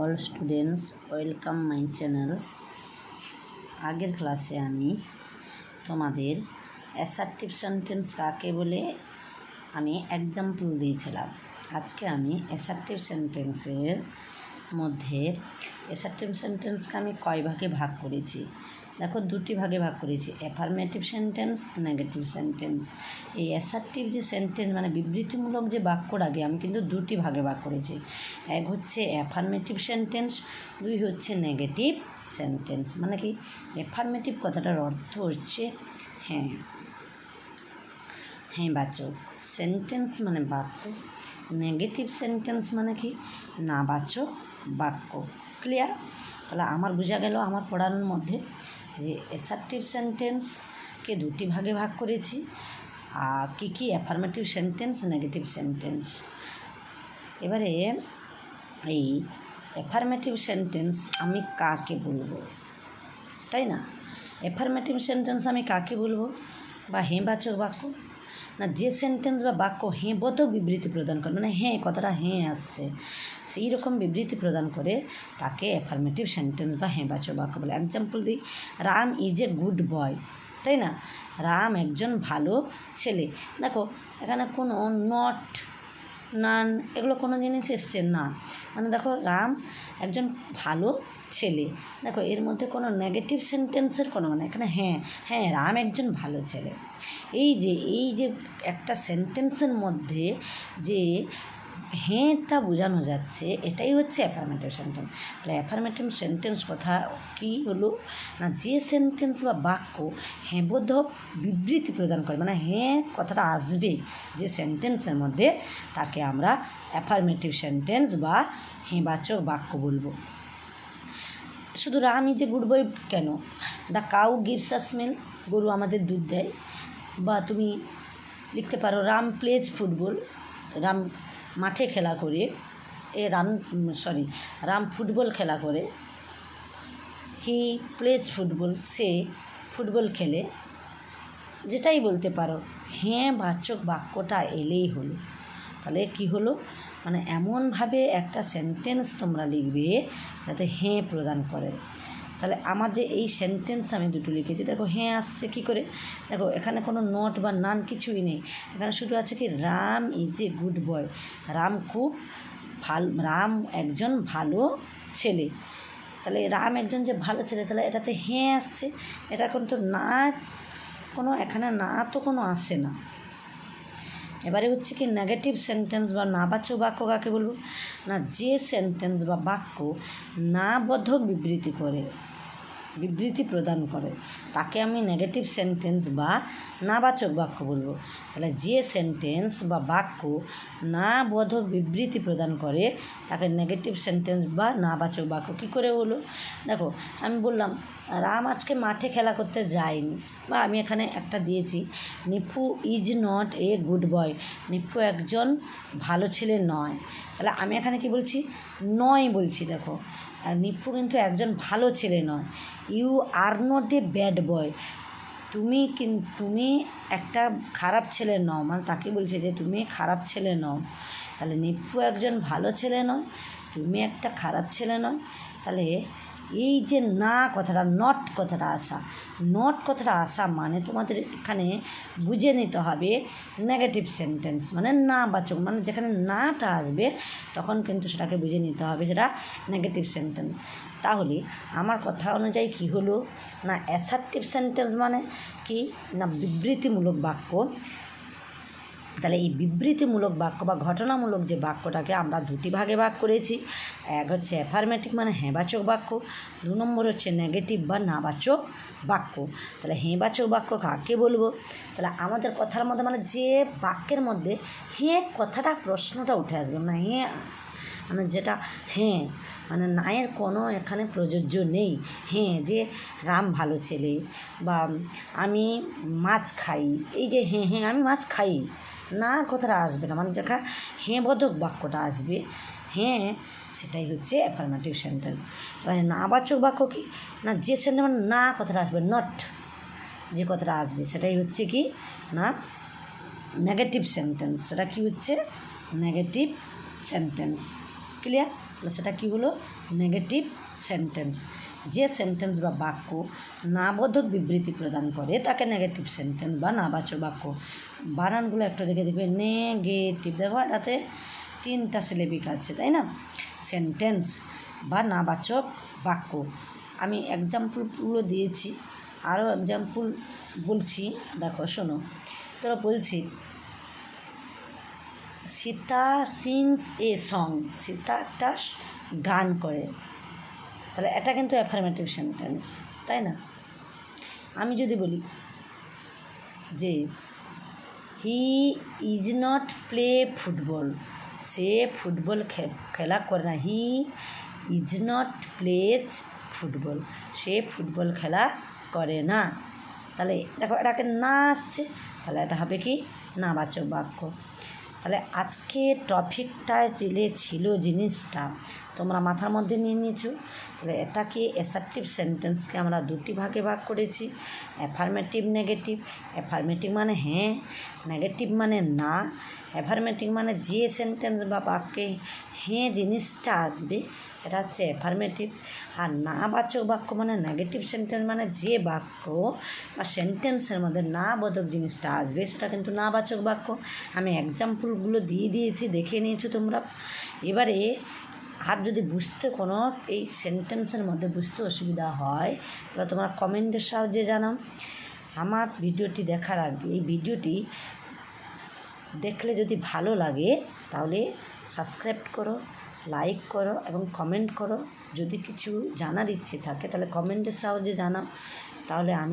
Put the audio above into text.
All students welcome my channel আগের ক্লাসে আমি তোমাদের অ্যাসার্টিভ সেন্টেন্স কাকে বলে, আমি এক্সাম্পল দিয়েছিলাম। আজকে আমি অ্যাসার্টিভ সেন্টেন্সের মধ্যে অ্যাসার্টিভ সেন্টেন্সকে আমি কয় ভাগে ভাগ করেছি? দেখো, দুটি ভাগে ভাগ করেছি। অ্যাফার্মেটিভ সেন্টেন্স নেগেটিভ সেন্টেন্স এই অ্যাসার্টিভ যে সেন্টেন্স মানে বিবৃতিমূলক যে বাক্যর আগে, আমি কিন্তু দুটি ভাগে ভাগ করেছি। এক হচ্ছে অ্যাফার্মেটিভ সেন্টেন্স দুই হচ্ছে নেগেটিভ সেন্টেন্স মানে কি? অ্যাফার্মেটিভ কথাটার অর্থ হচ্ছে হ্যাঁ হ্যাঁ বাচক সেন্টেন্স মানে বাক্য। নেগেটিভ সেন্টেন্স মানে কি? না বাচক বাক্য। ক্লিয়ার তাহলে আমার বোঝা গেল, আমার পড়ানোর মধ্যে যে অ্যাসার্টিভ সেন্টেন্সকে দুটি ভাগে ভাগ করেছি, আর কী কী অ্যাফার্মেটিভ সেন্টেন্স নেগেটিভ সেন্টেন্স এবারে এই অ্যাফার্মেটিভ সেন্টেন্স আমি কাকে বলব? তাই না? অ্যাফার্মেটিভ সেন্টেন্স আমি কাকে বলব? বা হেঁবাচক বাক্য? না, যে সেন্টেন্স বা বাক্য হ্যাঁ বোধক বিবৃতি প্রদান করে মানে হ্যাঁ কথাটা হ্যাঁ আসছে। সেই রকম বিবৃতি প্রদান করে তাকে অ্যাফার্মেটিভ সেন্টেন্স বা হেঁবাচক বাক্য বলে। এক্সাম্পল দিই, Ram is a good boy তাই না? রাম একজন ভালো ছেলে। দেখো, এখানে কোনো নট নান এগুলো কোনো জিনিস এসছে না। মানে দেখো, রাম একজন ভালো ছেলে। দেখো, এর মধ্যে কোনো নেগেটিভ সেন্টেন্সের কোনো মানে এখানে হ্যাঁ হ্যাঁ রাম একজন ভালো ছেলে। এই যে এই যে একটা সেন্টেন্সের মধ্যে যে হ্যাঁটা বোঝানো যাচ্ছে। এটাই হচ্ছে অ্যাফার্মেটিভ সেন্টেন্স তাহলে অ্যাফার্মেটিভ সেন্টেন্স কথা কি হলো? না, যে সেন্টেন্স বা বাক্য হ্যাঁবোধক বিবৃতি প্রদান করে মানে হ্যাঁ কথাটা আসবে যে সেন্টেন্সের মধ্যে, তাকে আমরা অ্যাফার্মেটিভ সেন্টেন্স বা হ্যাঁবাচক বাক্য বলব। শুধু রামই যে গুড বই কেন? The cow gives us milk গরু আমাদের দুধ দেয়। বা তুমি লিখতে পারো রাম প্লেজ ফুটবল। রাম মাঠে খেলা করে, এ রাম সরি রাম ফুটবল খেলা করে। হি প্লেজ ফুটবল সে ফুটবল খেলে। যেটাই বলতে পারো হ্যাঁ বাচক বাক্যটা এলেই হলো। তাহলে কি হলো? মানে এমনভাবে একটা সেন্টেন্স তোমরা লিখবে যাতে হ্যাঁ প্রদান করে। তাহলে আমার যে এই সেন্টেন্স আমি দুটো লিখেছি, দেখো হ্যাঁ আসছে কি করে? দেখো, এখানে কোনো নট বা নান কিছুই নেই। এখানে শুধু আছে কি, Ram is a good boy Ram খুব ভালো রাম একজন ভালো ছেলে। তাহলে রাম একজন যে ভালো ছেলে, তাহলে এটাতে হ্যাঁ আসছে। এটা কিন্তু না কোনো এখানে না তো কোনো আসে না। এবারে হচ্ছে কি নেগেটিভ সেন্টেন্স বা নাবাচক বাক্য কাকে বলব? না যে সেন্টেন্স বা বাক্য না বোধক বিবৃতি করে। বিবৃতি প্রদান করে। তাকে আমি নেগেটিভ সেন্টেন্স বা নাবাচক বাক্য বলব। তাহলে যে সেন্টেন্স বা বাক্য না বোধক বিবৃতি প্রদান করে, তাকে নেগেটিভ সেন্টেন্স বা নাবাচক বাক্য কী করে হলো দেখো, আমি বললাম, রাম আজকে মাঠে খেলা করতে যায়নি। বা আমি এখানে একটা দিয়েছি, Nipu is not a good boy Nipu একজন ভালো ছেলে নয়। তাহলে আমি এখানে কি বলছি? নয় বলছি, দেখো। আর নিপু কিন্তু একজন ভালো ছেলে নয়। You are not a bad boy. তুমি তুমি একটা খারাপ ছেলে নও। মানে তাকে বলছে যে, তুমি খারাপ ছেলে নও। তাহলে নিপু একজন ভালো ছেলে নয়। তুমি একটা খারাপ ছেলে নয়। তাহলে এই যে না কথাটা নট কথাটা আসা। নট কথাটা আসা মানে তোমাদের এখানে বুঝে নিতে হবে নেগেটিভ সেন্টেন্স মানে না বাচক মানে যেখানে নাটা আসবে তখন কিন্তু সেটাকে বুঝে নিতে হবে সেটা নেগেটিভ সেন্টেন্স তাহলে আমার কথা অনুযায়ী কী হলো? না অ্যাসার্টিভ সেন্টেন্স মানে কি? না বিবৃতিমূলক বাক্য? তাহলে এই বিবৃতিমূলক বাক্য বা ঘটনামূলক যে বাক্যটাকে আমরা দুটি ভাগে ভাগ করেছি, এক হচ্ছে অ্যাফার্মেটিভ মানে হেঁবাচক বাক্য, দু নম্বর হচ্ছে নেগেটিভ বা নাবাচক বাক্য। তাহলে হেঁবাচক বাক্য কাকে বলব? তাহলে আমাদের কথার মধ্যে মানে যে বাক্যের মধ্যে হ্যাঁ কথাটা, প্রশ্নটা উঠে আসবে। না হ্যাঁ মানে যেটা হ্যাঁ মানে নায়ের কোনো এখানে প্রযোজ্য নেই। হ্যাঁ যে রাম ভালো ছেলে বা আমি মাছ খাই, এই যে হ্যাঁ হ্যাঁ আমি মাছ খাই। না কথাটা আসবে না। মানে যেটা হ্যাঁ বোধক বাক্যটা আসবে হ্যাঁ সেটাই হচ্ছে অ্যাফার্মেটিভ সেন্টেন্স মানে নাবাচক বাক্য কি? না যে সেন্টেন্স মানে না কথাটা আসবে নট যে কথাটা আসবে, সেটাই হচ্ছে কি? না নেগেটিভ সেন্টেন্স সেটা কি হচ্ছে? নেগেটিভ সেন্টেন্স ক্লিয়ার তাহলে সেটা কী হলো? নেগেটিভ সেন্টেন্স যে সেন্টেন্স বা বাক্য নাবোধক বিবৃতি প্রদান করে, তাকে নেগেটিভ সেন্টেন্স বা নাবাচক বাক্য। বানানগুলো একটু দেখে দেখবে নেগেটিভ দেখো, এটাতে তিনটা সিলেবিক আছে, তাই না? সেন্টেন্স বা নাবাচক বাক্য। আমি এক্সাম্পলগুলো দিয়েছি, আরও এক্সাম্পল বলছি। দেখো, শোনো, তোরা বলছি, Sita sings a song Sita একটা গান করে। তাহলে এটা কিন্তু অ্যাফার্মেটিভ সেন্টেন্স তাই না? আমি যদি বলি যে he is not play football say football খেলা করে না। He is not plays football say football খেলা করে না। তাহলে দেখো, এটাকে না আসছে, তাহলে এটা হবে কি? নাবাচক বাক্য। তাহলে আজকে টপিকটায় যে ছিল জিনিসটা তোমরা মাথার মধ্যে নিয়ে নিয়েছো। তাহলে এটাকে অ্যাসার্টিভ সেন্টেন্সকে আমরা দুটি ভাগে ভাগ করেছি। অ্যাফার্মেটিভ নেগেটিভ অ্যাফার্মেটিভ মানে হ্যাঁ নেগেটিভ মানে না। অ্যাফার্মেটিভ মানে যে সেন্টেন্স বা বাক্যে হ্যাঁ জিনিসটা আসবে এটা হচ্ছে অ্যাফার্মেটিভ আর নাবাচক বাক্য মানে নেগেটিভ সেন্টেন্স মানে যে বাক্য বা সেন্টেন্সের মধ্যে না বোধক জিনিসটা আসবে, সেটা কিন্তু নাবাচক বাক্য। আমি এক্সাম্পলগুলো দিয়ে দিয়েছি, দেখে নিয়েছো তোমরা। এবারে আর যদি বুঝতে কোনো এই সেন্টেন্সের মধ্যে বুঝতে অসুবিধা হয়, তাহলে তোমরা কমেন্টের সাহায্যে জানাও। আমার ভিডিওটি দেখার আগে, এই ভিডিওটি দেখলে যদি ভালো লাগে, তাহলে সাবস্ক্রাইব করো। লাইক করো এবং কমেন্ট করো। যদি কিছু জানার ইচ্ছে থাকে, তাহলে কমেন্টের সাহায্যে জানাও। তাহলে আমি